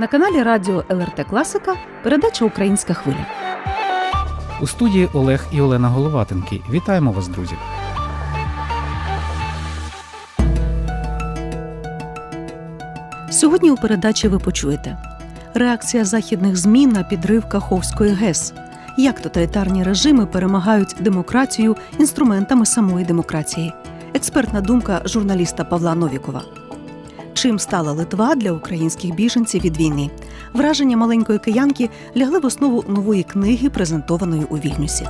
На каналі Радіо ЛРТ Класика передача Українська хвиля. У студії Олег і Олена Головатенки. Вітаємо вас, друзі. Сьогодні у передачі ви почуєте реакція західних ЗМІ на підрив Каховської ГЕС. Як тоталітарні режими перемагають демократію інструментами самої демократії. Експертна думка журналіста Павла Новікова. Чим стала Литва для українських біженців від війни? Враження маленької киянки лягли в основу нової книги, презентованої у Вільнюсі.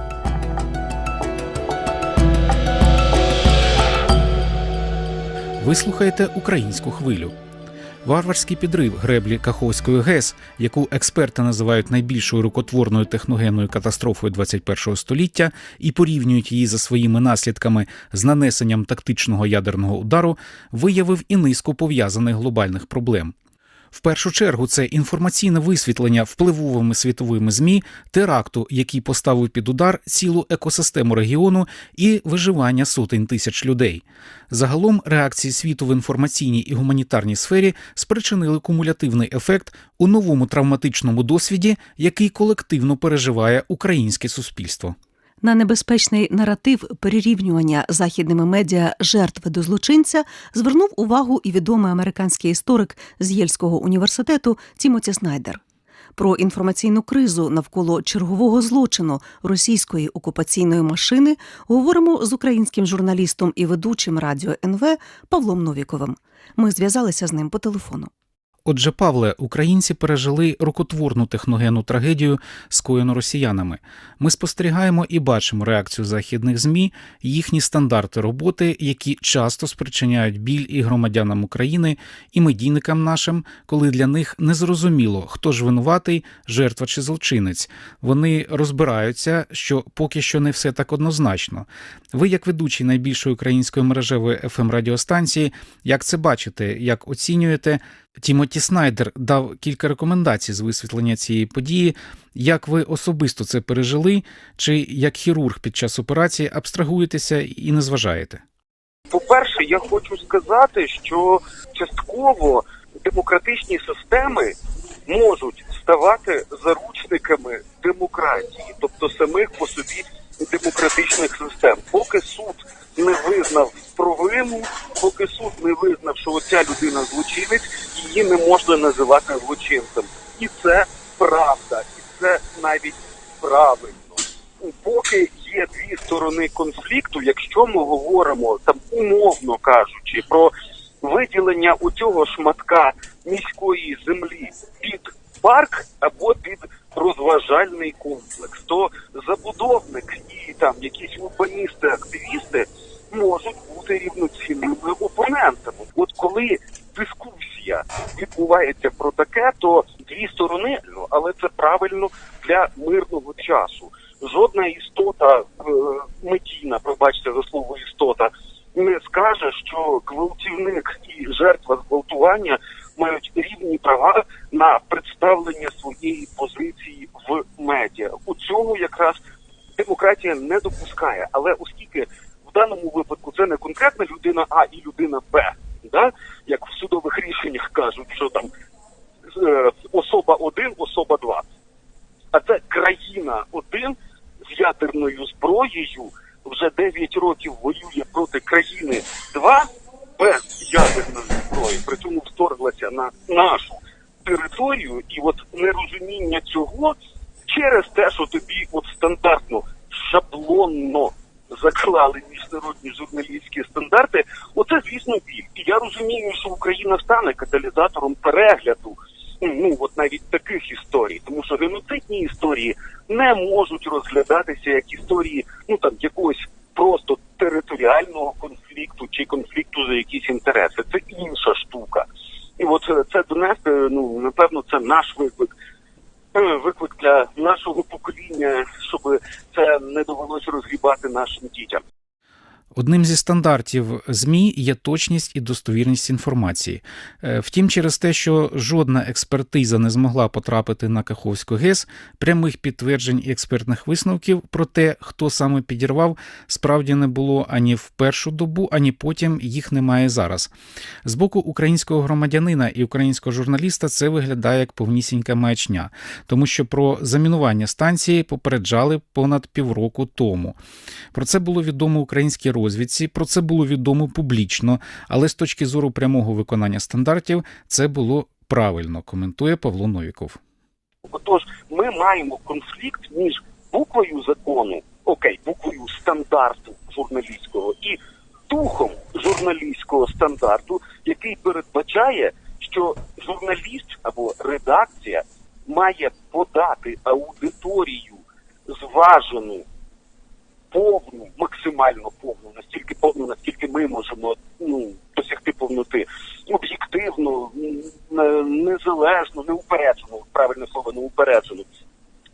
Ви слухаєте українську хвилю. Варварський підрив греблі Каховської ГЕС, яку експерти називають найбільшою рукотворною техногенною катастрофою 21 століття і порівнюють її за своїми наслідками з нанесенням тактичного ядерного удару, виявив і низку пов'язаних глобальних проблем. В першу чергу це інформаційне висвітлення впливовими світовими змі теракту, який поставив під удар цілу екосистему регіону і виживання сотень тисяч людей. Загалом реакції світу в інформаційній і гуманітарній сфері спричинили кумулятивний ефект у новому травматичному досвіді, який колективно переживає українське суспільство. На небезпечний наратив перерівнювання західними медіа жертви до злочинця звернув увагу і відомий американський історик з Єльського університету Тімоті Снайдер. Про інформаційну кризу навколо чергового злочину російської окупаційної машини говоримо з українським журналістом і ведучим радіо НВ Павлом Новіковим. Ми зв'язалися з ним по телефону. Отже, Павле, українці пережили рукотворну техногенну трагедію, скоєну росіянами. Ми спостерігаємо і бачимо реакцію західних змі, їхні стандарти роботи, які часто спричиняють біль і громадянам України, і медійникам нашим, коли для них незрозуміло, хто ж винуватий, жертва чи злочинець. Вони розбираються, що поки що не все так однозначно. Ви, як ведучий найбільшої української мережевої fm радіостанції, як це бачите, як оцінюєте? Тімоті Снайдер дав кілька рекомендацій з висвітлення цієї події. Як ви особисто це пережили, чи як хірург під час операції абстрагуєтеся і не зважаєте? По-перше, я хочу сказати, що частково демократичні системи можуть ставати заручниками демократії, тобто самих по собі демократичних систем. Поки суд не визнав провину, поки суд не визнав, що оця людина злочинець, її не можна називати злочинцем. І це правда, і це навіть правильно. Поки є дві сторони конфлікту, якщо ми говоримо там умовно кажучи про виділення у цього шматка міської землі під парк або під розважальний комплекс, то забудовник і там якісь урбаністи, активісти можуть бути рівноцінними опонентами. От коли дискусія відбувається про таке, то дві сторони, ну, але це правильно для мирного часу. Жодна істота е, медійна, пробачте за слово істота, не скаже, що гвалтівник і жертва зґвалтування мають рівні права на представлення своєї позиції в медіа. У цьому якраз демократія не допускає. Але оскільки в даному випадку це не конкретна людина А і людина Б, да? Як в судових рішеннях кажуть, що там е, особа 1, особа 2, а це країна 1 з ядерною зброєю вже 9 років воює проти країни 2 без ядерної зброї, при цьому вторглася на нашу територію, і от нерозуміння цього через те, що тобі от стандартно шаблонно заклали міжнародні журналістські стандарти, оце звісно біль. І я розумію, що Україна стане каталізатором перегляду. Ну от навіть таких історій, тому що геноцидні історії не можуть розглядатися як історії, ну там якогось просто територіального конфлікту чи конфлікту за якісь інтереси. Це інша штука. І от е, це донести, ну напевно, це наш виклик. Е, Виклик для нашого покоління, щоб це не довелося розгрібати нашим дітям. Одним зі стандартів ЗМІ є точність і достовірність інформації. Е, Втім, через те, що жодна експертиза не змогла потрапити на Каховську ГЕС, прямих підтверджень і експертних висновків про те, хто саме підірвав, справді не було ані в першу добу, ані потім їх немає зараз. З боку українського громадянина і українського журналіста це виглядає як повнісінька маячня, тому що про замінування станції попереджали понад півроку тому. Про це було відомо українській розвідці, про це було відомо публічно, але з точки зору прямого виконання стандартів це було правильно, коментує Павло Новіков. Отож, ми маємо конфлікт між буквою закону, окей, буквою стандарту журналістського і духом журналістського стандарту, який передбачає, що журналіст або редакція має подати аудиторію зважену, повну, максимально повну, настільки повну, наскільки ми можемо ну, досягти повноти, об'єктивно, м, е, незалежно, неупереджено, правильне слово, неупереджено.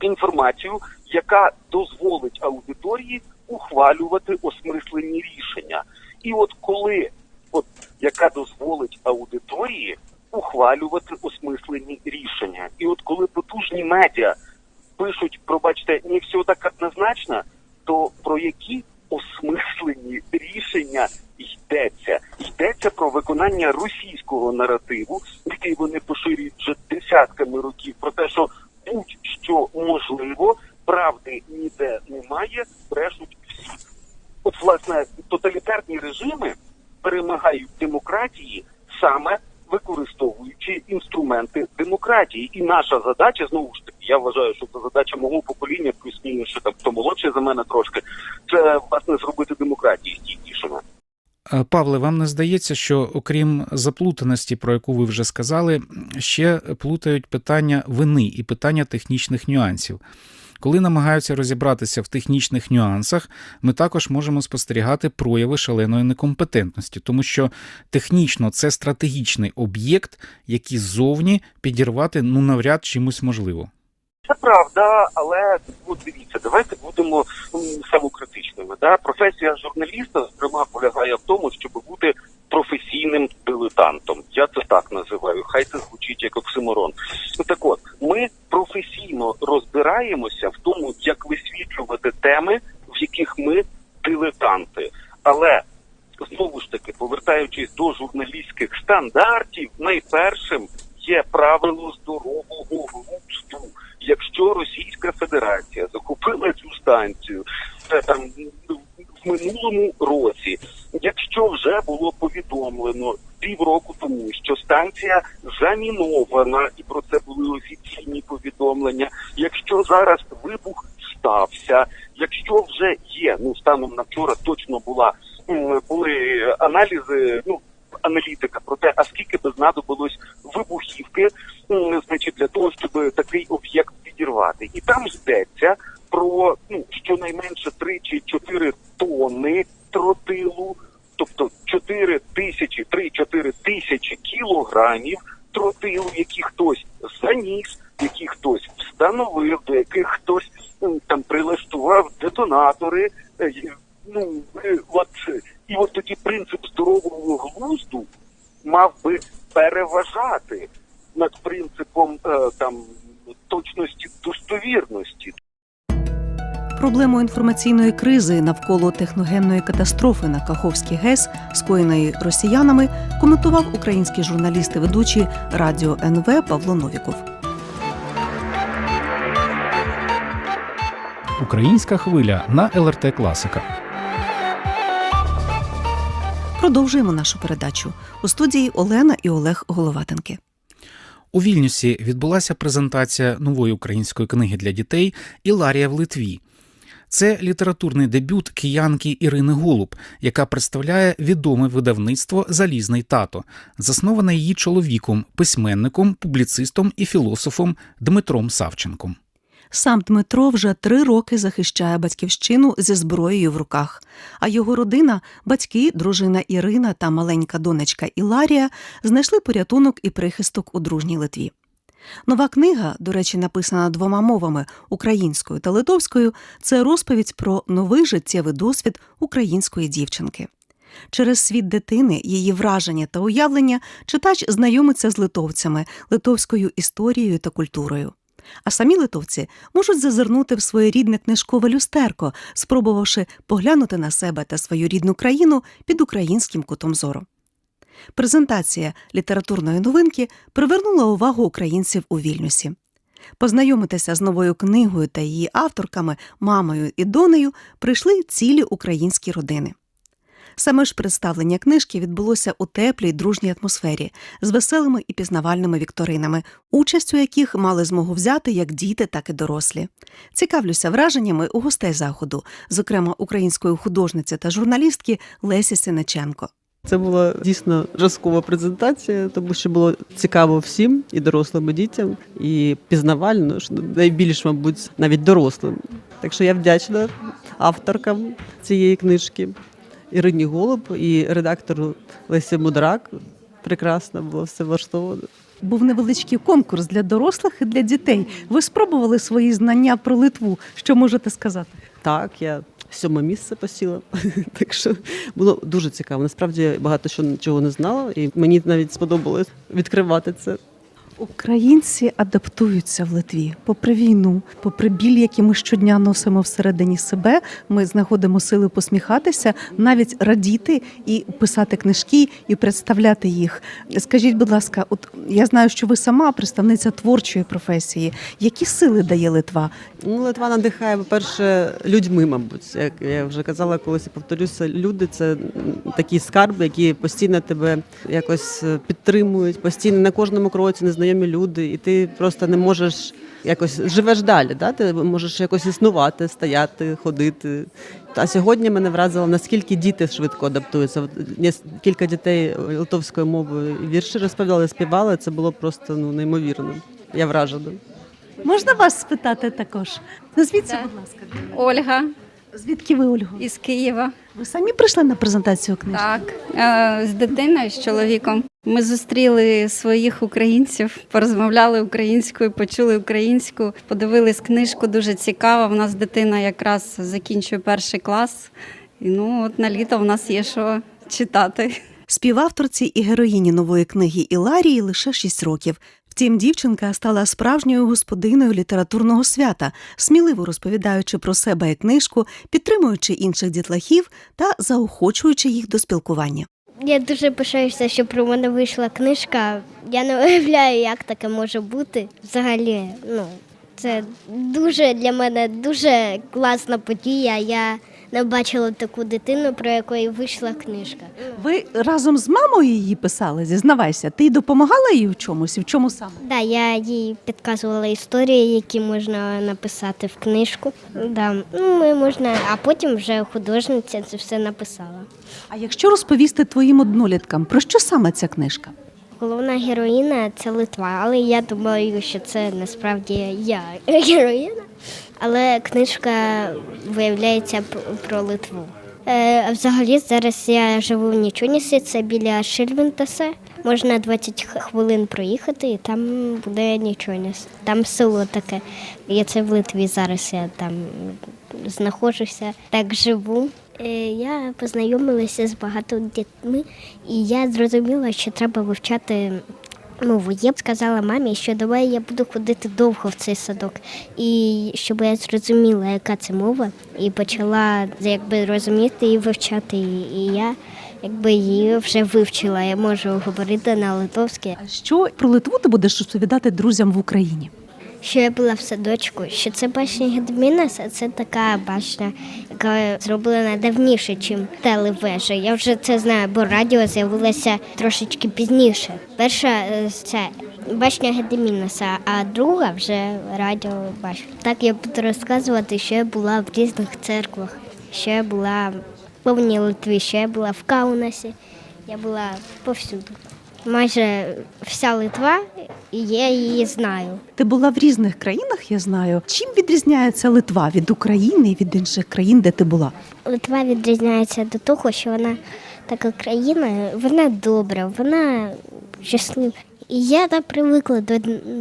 Інформацію, яка дозволить аудиторії ухвалювати осмислені рішення. І от коли, от яка дозволить аудиторії ухвалювати осмислені рішення, і от коли потужні медіа пишуть, пробачте, не все так однозначно, то про які осмислені рішення йдеться? Йдеться про виконання російського наративу, який вони поширюють вже десятками років, про те, що будь-що можливо, правди ніде немає, брешуть всі. От, власне, тоталітарні режими перемагають демократії саме використовуючи інструменти демократії. І наша задача знову ж таки, я вважаю, що це задача мого покоління, плюс-мінус, що там хто молодший за мене трошки, це власне зробити демократію стійкішими. Е, Павле, вам не здається, що окрім заплутаності, про яку ви вже сказали, ще плутають питання вини і питання технічних нюансів. Коли намагаються розібратися в технічних нюансах, ми також можемо спостерігати прояви шаленої некомпетентності, тому що технічно це стратегічний об'єкт, який ззовні підірвати ну навряд чимось можливо. Це правда, але от дивіться, давайте будемо самокритичними. Да? Професія журналіста, зокрема, полягає в тому, щоб бути професійним дилетантом. Я це так називаю. Хай це звучить як оксиморон. Ну так от, ми професійно розбираємося в тому, як висвітлювати теми, в яких ми дилетанти. Але знову ж таки, повертаючись до журналістських стандартів, найпершим є правило здорового глузду. Якщо Російська Федерація захопила цю станцію це там в минулому році, якщо вже було повідомлено півроку тому, що станція замінована, і про це були офіційні повідомлення. Якщо зараз вибух стався, якщо вже є, ну станом на вчора точно була були аналізи, ну аналітика про те, а скільки би знадобилось вибухівки, м, значить, для того, щоб такий об'єкт підірвати. І там йдеться про ну щонайменше 3 чи 4 тонни тротилу, тобто 4 тисячі, 3-4 тисячі кілограмів тротил, які хтось заніс, які хтось встановив, до яких хтось там прилаштував детонатори. е, Ну е, от і от тоді принцип здорового глузду Проблему інформаційної кризи навколо техногенної катастрофи на Каховській ГЕС, скоєної росіянами, коментував український журналіст і ведучий радіо НВ Павло Новіков. Українська хвиля на ЛРТ Класика. Продовжуємо нашу передачу у студії Олена і Олег Головатенки. У Вільнюсі відбулася презентація нової української книги для дітей Іларія в Литві. Це літературний дебют киянки Ірини Голуб, яка представляє відоме видавництво Залізний тато, засноване її чоловіком, письменником, публіцистом і філософом Дмитром Савченком. Сам Дмитро вже три роки захищає батьківщину зі зброєю в руках. А його родина, батьки, дружина Ірина та маленька донечка Іларія знайшли порятунок і прихисток у дружній Литві. Нова книга, до речі, написана двома мовами українською та литовською, це розповідь про новий життєвий досвід української дівчинки. Через світ дитини, її враження та уявлення читач знайомиться з литовцями, литовською історією та культурою. А самі литовці можуть зазирнути в своєрідне книжкове люстерко, спробувавши поглянути на себе та свою рідну країну під українським кутом зору. Презентація літературної новинки привернула увагу українців у Вільнюсі. Познайомитися з новою книгою та її авторками, мамою і донею прийшли цілі українські родини. Саме ж представлення книжки відбулося у теплій дружній атмосфері з веселими і пізнавальними вікторинами, участь у яких мали змогу взяти як діти, так і дорослі. Цікавлюся враженнями у гостей заходу, зокрема української художниці та журналістки Лесі Синиченко. Це була дійсно жазкова презентація, тому що було цікаво всім, і дорослим, і дітям, і пізнавально, що найбільш, мабуть, навіть дорослим. Так що я вдячна авторкам цієї книжки Ірині Голуб і редактору Лесі Мудрак. Прекрасно було все влаштовано. Був невеличкий конкурс для дорослих і для дітей. Ви спробували свої знання про Литву. Що можете сказати? Так, я сьоме місце посіла. Так що було дуже цікаво. Насправді багато що чого не знала, і мені навіть сподобалось відкривати це. Українці адаптуються в Литві попри війну, попри біль, який ми щодня носимо всередині себе. Ми знаходимо сили посміхатися, навіть радіти і писати книжки і представляти їх. Скажіть, будь ласка, от я знаю, що ви сама представниця творчої професії. Які сили дає Литва? Ну, Литва надихає, по-перше, людьми, мабуть. Як я вже казала, колись повторюся, люди це такі скарби, які постійно тебе якось е, підтримують, постійно на кожному кроці незнайомі люди, і ти просто не можеш якось живеш далі. Да? Ти можеш якось існувати, стояти, ходити. А сьогодні мене вразило, наскільки діти швидко адаптуються. От є кілька дітей литовською мовою вірші розповідали, співали. Це було просто ну неймовірно. Я вражена. Можна вас спитати також? Назвіться, будь ласка. Ольга Звідки ви, Ольго? із Києва. Ви самі прийшли на презентацію книжки? Так, е, з дитиною, з чоловіком. Ми зустріли своїх українців, порозмовляли українською, почули українську, подивились книжку. Дуже цікаво. В нас дитина якраз закінчує перший клас. І ну от на літо в нас є що читати. Співавторці і героїні нової книги Іларії лише 6 років. Втім, дівчинка стала справжньою господиною літературного свята, сміливо розповідаючи про себе і книжку, підтримуючи інших дітлахів та заохочуючи їх до спілкування. Я дуже пишаюся, що про мене вийшла книжка. Я не уявляю, як таке може бути. Взагалі, ну це дуже для мене дуже класна подія. Я не бачила таку дитину, про якої вийшла книжка. Ви разом з мамою її писали? Зізнавайся, ти допомагала їй в чомусь і в чому саме? Да, я їй підказувала історії, які можна написати в книжку. Да. Ну, ми можна, а потім вже художниця це все написала. А якщо розповісти твоїм одноліткам, про що саме ця книжка? Головна героїна це Литва, але я думаю, що це насправді я героїна. Але книжка виявляється про Литву. Е, а взагалі зараз я живу в Нічонісі, це біля Шильвентаса. Можна 20 хвилин проїхати, і там буде Нічоніс. Там село таке. Я це в Литві зараз я там знаходжуся, так живу. Е, Я познайомилася з багатьма дітьми, і я зрозуміла, що треба вивчати мову. Я б сказала мамі, що давай я буду ходити довго в цей садок, і щоб я зрозуміла, яка це мова, і почала якби розуміти і вивчати її. І я якби її вже вивчила. Я можу говорити на литовській. А що про Литву ти будеш розповідати друзям в Україні? Що я була в садочку, що це башня Гедмінаса, це така башня, яка зроблена давніше, ніж телевежа. Я вже це знаю, бо радіо з'явилося трошечки пізніше. Перша це башня Гедмінаса, а друга вже радіо башня. Так я буду розказувати, що я була в різних церквах, що я була в повній Литві, що я була в Каунасі, я була повсюди. Майже вся Литва, і я її знаю. Ти була в різних країнах, я знаю. Чим відрізняється Литва від України і від інших країн, де ти була? Литва відрізняється до того, що вона така країна, вона добра, вона щаслива. І я так привикла до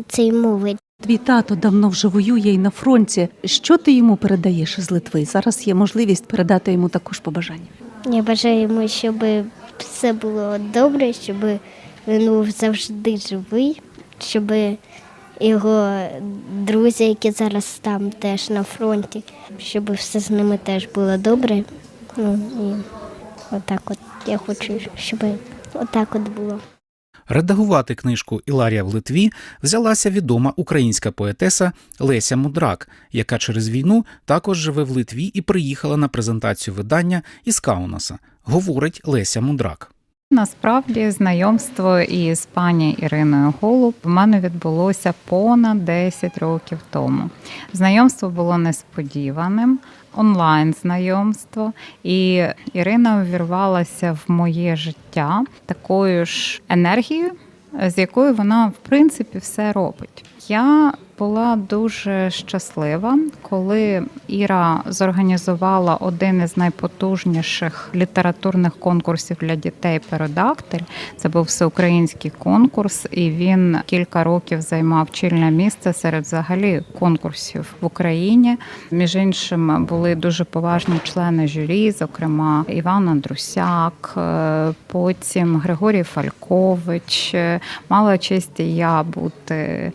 цієї мови. Твій тато давно вже воює і на фронті. Що ти йому передаєш з Литви? Зараз є можливість передати йому також побажання. Я бажаю йому, щоб все було добре, щоб він був завжди живий, щоб його друзі, які зараз там теж на фронті, щоб все з ними теж було добре. Ну і отак от я хочу, щоб отак от було. Редагувати книжку Іларія в Литві взялася відома українська поетеса Леся Мудрак, яка через війну також живе в Литві і приїхала на презентацію видання із Каунаса. Говорить Леся Мудрак. Насправді знайомство із пані Іриною Голуб в мене відбулося понад 10 років тому. Знайомство було несподіваним, онлайн знайомство, і Ірина увірвалася в моє життя такою ж енергією, з якою вона в принципі все робить. Я була дуже щаслива, коли Іра зорганізувала один із найпотужніших літературних конкурсів для дітей Перодактиль. Це був всеукраїнський конкурс, і він кілька років займав чільне місце серед взагалі конкурсів в Україні. Між іншим були дуже поважні члени журі, зокрема Іван Андрусяк, е, потім Григорій Фалькович. Е, Мала честь я бути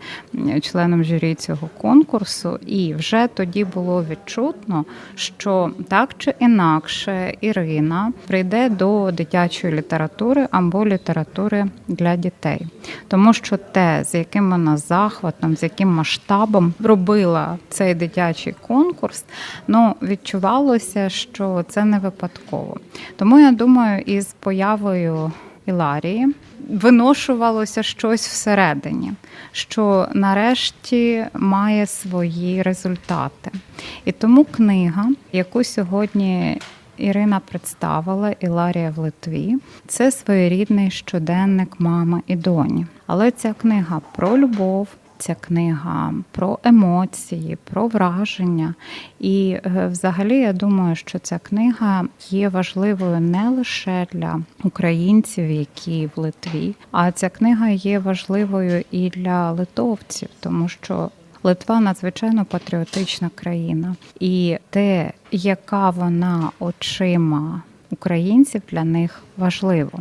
членом журі цього конкурсу, і вже тоді було відчутно, що так чи інакше Ірина прийде до дитячої літератури або літератури для дітей, тому що те, з яким вона захватом, з яким масштабом робила цей дитячий конкурс, ну відчувалося, що це не випадково. Тому я думаю, із появою Іларії виношувалося щось всередині, що нарешті має свої результати. І тому книга, яку сьогодні Ірина представила Іларія в Литві, це своєрідний щоденник мами і доні. Але ця книга про любов. Ця книга про емоції, про враження. І е, взагалі я думаю, що ця книга є важливою не лише для українців, які в Литві, а ця книга є важливою і для литовців, тому що Литва надзвичайно патріотична країна, і те, яка вона очима українців для них важливо.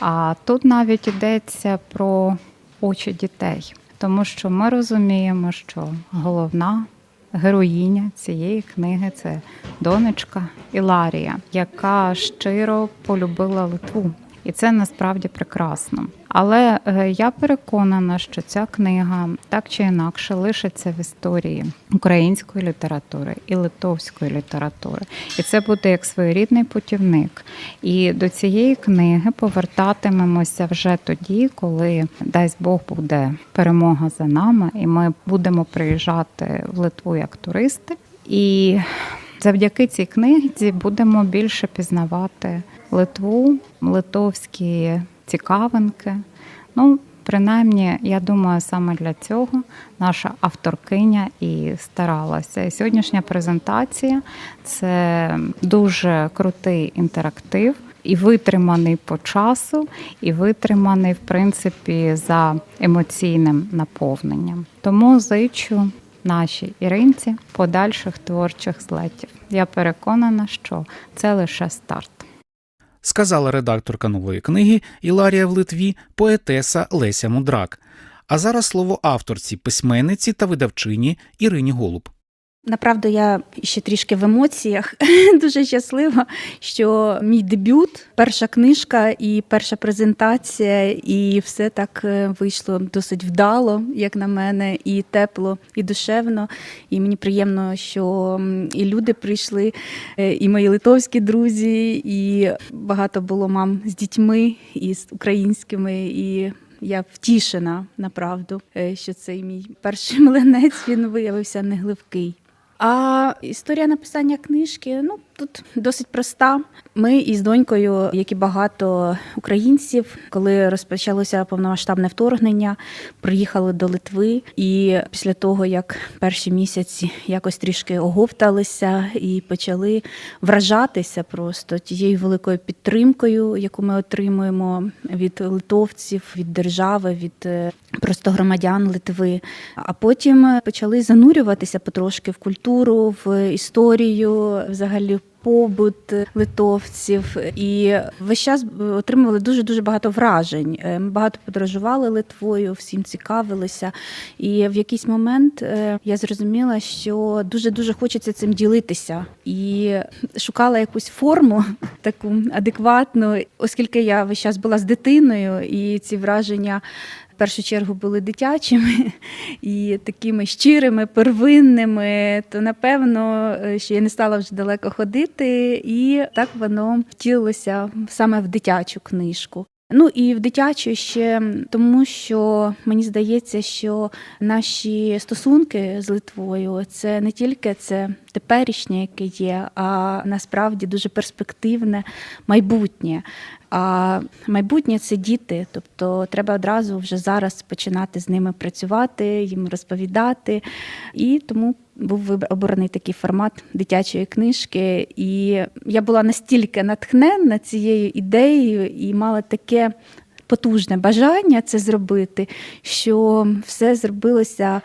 А тут навіть йдеться про очі дітей, тому що ми розуміємо, що головна героїня цієї книги це донечка Іларія, яка щиро полюбила Литву. І це насправді прекрасно. Але е, я переконана, що ця книга так чи інакше лишиться в історії української літератури і литовської літератури. І це буде як своєрідний путівник. І до цієї книги повертатимемося вже тоді, коли дасть Бог буде перемога за нами, і ми будемо приїжджати в Литву як туристи. І завдяки цій книзі будемо більше пізнавати Литву, литовські цікавинки. Ну, принаймні, я думаю, саме для цього наша авторкиня і старалася. І сьогоднішня презентація це дуже крутий інтерактив. І витриманий по часу, і витриманий, в принципі, за емоційним наповненням. Тому зичу нашій Іринці подальших творчих злетів. Я переконана, що це лише старт. сказала редакторка нової книги Іларія в Литві, поетеса Леся Мудрак. А зараз слово авторці, письменниці та видавчині Ірині Голуб. Направду, я ще трішки в емоціях. Дуже щаслива, що мій дебют, перша книжка і перша презентація, і все так е, вийшло досить вдало, як на мене, і тепло, і душевно. І мені приємно, що і люди прийшли, е, і мої литовські друзі, і багато було мам з дітьми, і з українськими. і я втішена направду, е, що цей мій перший млинець він виявився негливкий. А історія написання книжки, ну тут досить проста. Ми із донькою, як і багато українців, коли розпочалося повномасштабне вторгнення, приїхали до Литви. І після того, як перші місяці якось трішки оговталися і почали вражатися просто тією великою підтримкою, яку ми отримуємо від литовців, від держави, від е, просто громадян Литви. А потім почали занурюватися потрошки в культуру, в історію, взагалі. Побут литовців і весь час отримували дуже дуже багато вражень. Е, Ми багато подорожували Литвою, всім цікавилися. І в якийсь момент е, я зрозуміла, що дуже дуже хочеться цим ділитися, і шукала якусь форму таку адекватну, оскільки я весь час була з дитиною, і ці враження першу чергу були дитячими і такими щирими, первинними, то напевно, е, що я не стала вже далеко ходити, і так воно втілилося саме в дитячу книжку. Ну і в дитячу ще тому, що мені здається, що наші стосунки з Литвою це не тільки це теперішнє, яке є, а насправді дуже перспективне майбутнє. А майбутнє це діти, тобто треба одразу вже зараз починати з ними працювати, їм розповідати. І тому був обраний такий формат дитячої книжки. І я була настільки натхненна цією ідеєю і мала таке потужне бажання це зробити, що все зробилося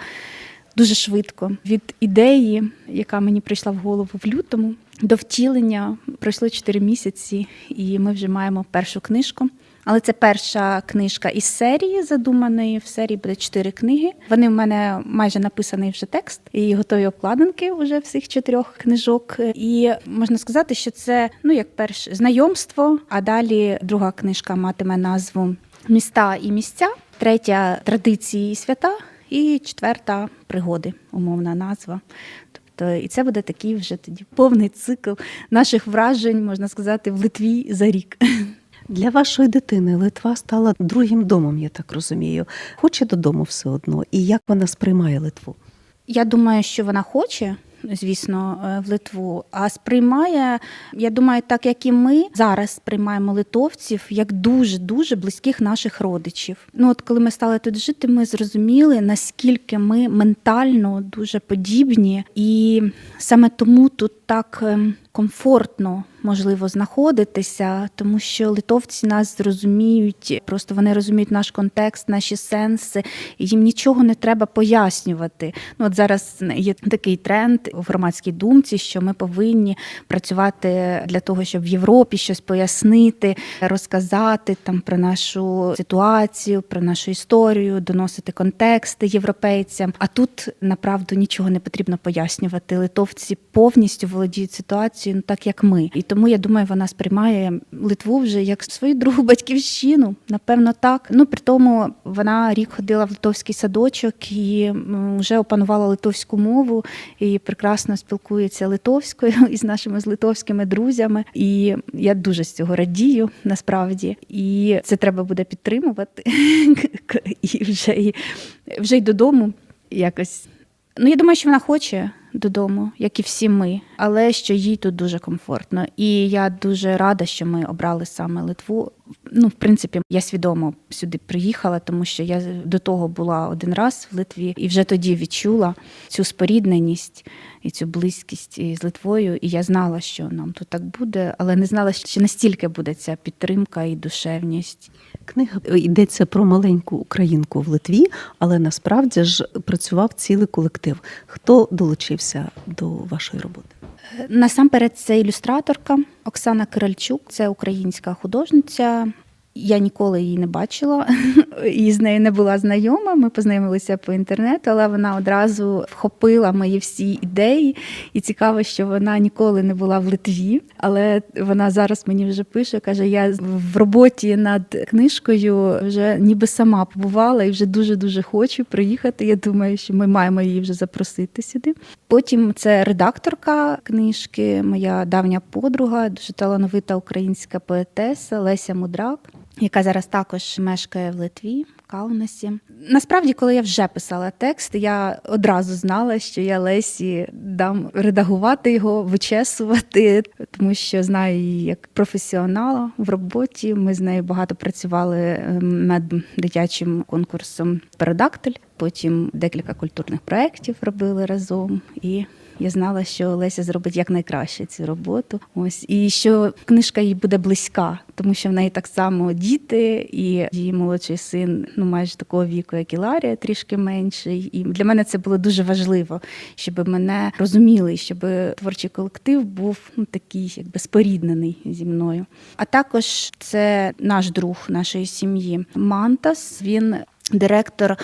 дуже швидко. Від ідеї, яка мені прийшла в голову в лютому, до втілення пройшло 4 місяці, і ми вже маємо першу книжку. Але це перша книжка із серії задуманої. В серії буде чотири книги. Вони в мене майже написаний вже текст і готові обкладинки вже всіх чотирьох книжок. І можна сказати, що це ну як перше знайомство. А далі друга книжка матиме назву Міста і місця, третя традиції і свята, і четверта пригоди, умовна назва. Тобто, і це буде такий вже тоді повний цикл наших вражень, можна сказати, в Литві за рік. Для вашої дитини Литва стала другим домом, я так розумію. Хоче додому все одно. І як вона сприймає Литву? Я думаю, що вона хоче. Звісно, е, в Литву, а сприймає, я думаю, так як і ми зараз сприймаємо литовців як дуже дуже близьких наших родичів. Ну от коли ми стали тут жити, ми зрозуміли наскільки ми ментально дуже подібні, і саме тому тут так ем, комфортно можливо знаходитися, тому що литовці нас зрозуміють, просто вони розуміють наш контекст, наші сенси, і їм нічого не треба пояснювати. Ну от зараз є такий тренд у громадській думці, що ми повинні працювати для того, щоб в Європі щось пояснити, розказати там про нашу ситуацію, про нашу історію, доносити контексти європейцям. А тут направду нічого не потрібно пояснювати. Литовці повністю володіють ситуацією, ну, так як ми. І тому я думаю, вона сприймає Литву вже як свою другу батьківщину. Напевно, так. Ну при тому вона рік ходила в литовський садочок і вже опанувала литовську мову і прекрасно спілкується литовською із нашими з литовськими друзями. І я дуже з цього радію насправді. І це треба буде підтримувати. І вже і вже й додому якось. Ну, я думаю, що вона хоче додому, як і всі ми, але що їй тут дуже комфортно. І я дуже рада, що ми обрали саме Литву. Ну, в принципі, я свідомо сюди приїхала, тому що я до того була один раз в Литві і вже тоді відчула цю спорідненість і цю близькість із Литвою. І я знала, що нам тут так буде, але не знала, що настільки буде ця підтримка і душевність. Книга йдеться про маленьку українку в Литві, але насправді ж працював цілий колектив. Хто долучився до вашої роботи? Насамперед, це ілюстраторка Оксана Киральчук, це українська художниця. Я ніколи її не бачила і з нею не була знайома. Ми познайомилися по інтернету, але вона одразу вхопила мої всі ідеї. І цікаво, що вона ніколи не була в Литві. Але вона зараз мені вже пише, каже: я в роботі над книжкою вже ніби сама побувала і вже дуже дуже хочу приїхати. Я думаю, що ми маємо її вже запросити сюди. Потім це редакторка книжки, моя давня подруга, дуже талановита українська поетеса Леся Мудрак, яка зараз також мешкає в Литві. Каунасі. Насправді, коли я вже писала текст, я одразу знала, що я Лесі дам редагувати його, вичесувати, тому що знаю її як професіонала в роботі. Ми з нею багато працювали ем, над дитячим конкурсом Передактиль. Потім декілька культурних проєктів робили разом і. Я знала, що Леся зробить якнайкраще цю роботу. Ось і що книжка їй буде близька, тому що в неї так само діти, і її молодший син ну майже такого віку, як і Ларія, трішки менший. І для мене це було дуже важливо, щоб мене розуміли, щоб творчий колектив був ну такий, якби споріднений зі мною. А також це наш друг нашої сім'ї Мантас. Він Директор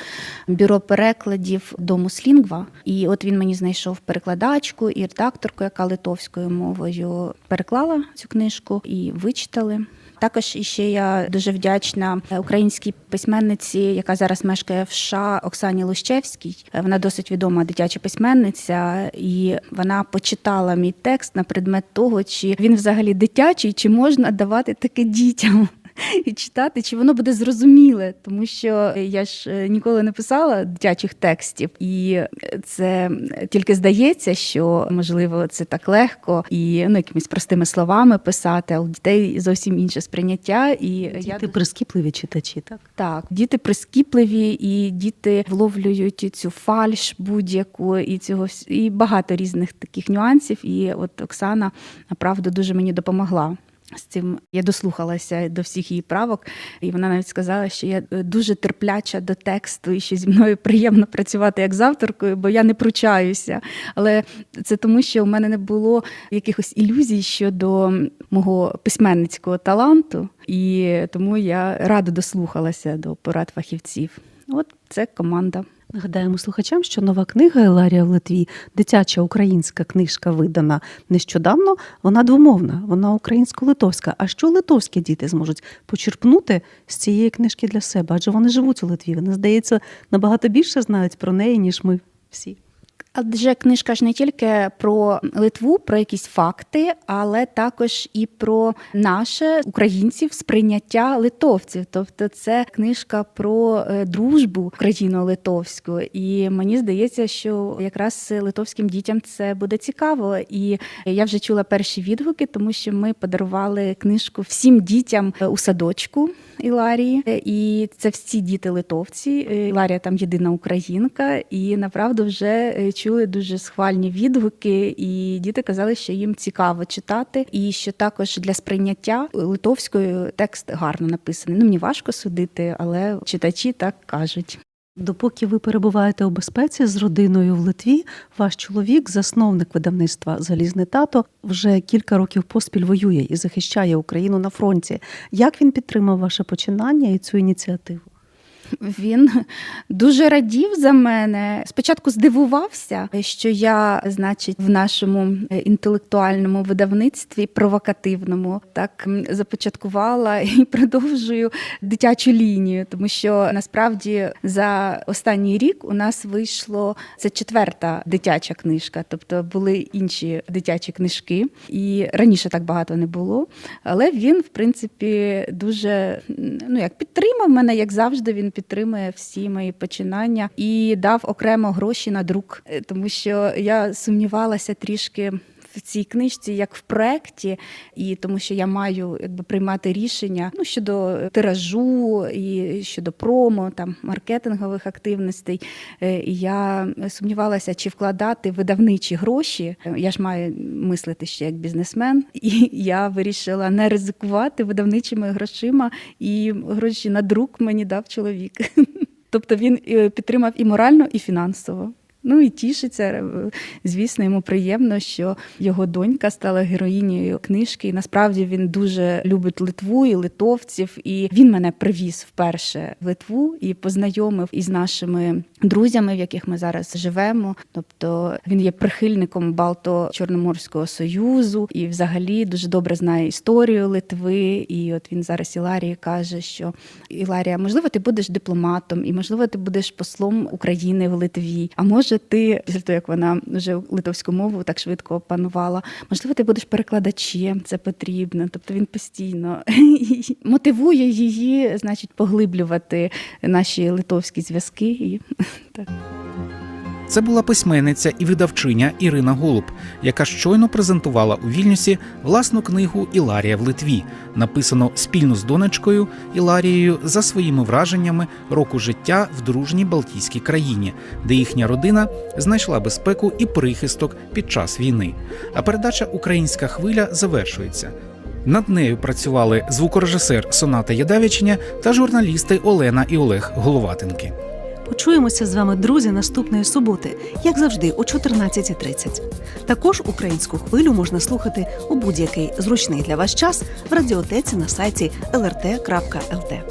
бюро перекладів дому Слінгва, і от він мені знайшов перекладачку і редакторку, яка литовською мовою переклала цю книжку і вичитали. Також іще я дуже вдячна українській письменниці, яка зараз мешкає в США, Оксані Лущевській. Вона досить відома дитяча письменниця, і вона почитала мій текст на предмет того, чи він взагалі дитячий, чи можна давати таке дітям. І читати, чи воно буде зрозуміле, тому що я ж е, ніколи не писала дитячих текстів, і це тільки здається, що можливо це так легко і ну якимись простими словами писати, а у дітей зовсім інше сприйняття. І я Діти прискіпливі читачі, так? так, діти прискіпливі, і діти вловлюють цю фальш будь-яку і цього і багато різних таких нюансів. І от Оксана направду дуже мені допомогла. З цим я дослухалася до всіх її правок, і вона навіть сказала, що я е, дуже терпляча до тексту, і що зі мною приємно працювати як з авторкою, бо я не пручаюся. Але це тому, що у мене не було якихось ілюзій щодо мого письменницького таланту, і тому я радо дослухалася до порад фахівців. От це команда. Нагадаємо слухачам, що нова книга Еларія в Литві, дитяча українська книжка, видана нещодавно. Вона двомовна, вона українсько-литовська. А що литовські діти зможуть почерпнути з цієї книжки для себе? Адже вони живуть у Литві. Вони, здається, набагато більше знають про неї, ніж ми всі. Адже книжка ж не тільки про Литву, про якісь факти, але також і про наше українців сприйняття литовців. Тобто, це книжка про е, дружбу україно-литовську. І мені здається, що якраз литовським дітям це буде цікаво. І я вже чула перші відгуки, тому що ми подарували книжку всім дітям у садочку Іларії, і це всі діти литовці. Іларія там єдина українка, і направду вже е, чули дуже схвальні відгуки, і діти казали, що їм цікаво читати, і що також для сприйняття литовською текст гарно написаний. Ну мені важко судити, але читачі так кажуть. Допоки ви перебуваєте у безпеці з родиною в Литві, ваш чоловік, засновник видавництва Залізний тато, вже кілька років поспіль воює і захищає Україну на фронті. Як він підтримав ваше починання і цю ініціативу? Він дуже радів за мене. Спочатку здивувався, що я, значить, в нашому інтелектуальному видавництві провокативному так започаткувала і продовжую дитячу лінію, тому що насправді за останній рік у нас вийшло це четверта дитяча книжка, тобто були інші дитячі книжки, і раніше так багато не було. Але він, в принципі, дуже ну як підтримав мене, як завжди, він підтримує всі мої починання і дав окремо гроші на друк, Е, тому що я сумнівалася трішки. В цій книжці, як в проєкті, і тому що я маю якби приймати рішення ну щодо тиражу і щодо промо, там маркетингових активностей. Е, І я сумнівалася, чи вкладати видавничі гроші. Е, Я ж маю мислити ще як бізнесмен, і я вирішила не ризикувати видавничими грошима, і гроші на друк мені дав чоловік. Тобто він е, підтримав і морально, і фінансово. Ну і тішиться. Звісно, йому приємно, що його донька стала героїнею книжки. І насправді він дуже любить Литву і литовців. І він мене привіз вперше в Литву і познайомив із нашими друзями, в яких ми зараз живемо. Тобто він є прихильником Балто-Чорноморського союзу і, взагалі, дуже добре знає історію Литви. І от він зараз Іларії каже, що Іларія, можливо, ти будеш дипломатом, і можливо, ти будеш послом України в Литві. А може, може, ти після того, як вона вже литовську мову так швидко опанувала, можливо, ти будеш перекладачем, це потрібно. Тобто він постійно мотивує її, значить, поглиблювати наші литовські зв'язки. Так. Це була письменниця і видавчиня Ірина Голуб, яка щойно презентувала у Вільнюсі власну книгу Іларія в Литві, написану спільно з донечкою Іларією за своїми враженнями року життя в дружній Балтійській країні, де їхня родина знайшла безпеку і прихисток під час війни. А передача Українська хвиля завершується. Над нею працювали звукорежисер Соната Ядавічення та журналісти Олена і Олег Головатенки. Почуємося з вами, друзі, наступної суботи, як завжди, о 14.30. Також українську хвилю можна слухати у будь-який зручний для вас час в радіотеці на сайті lrt.lt.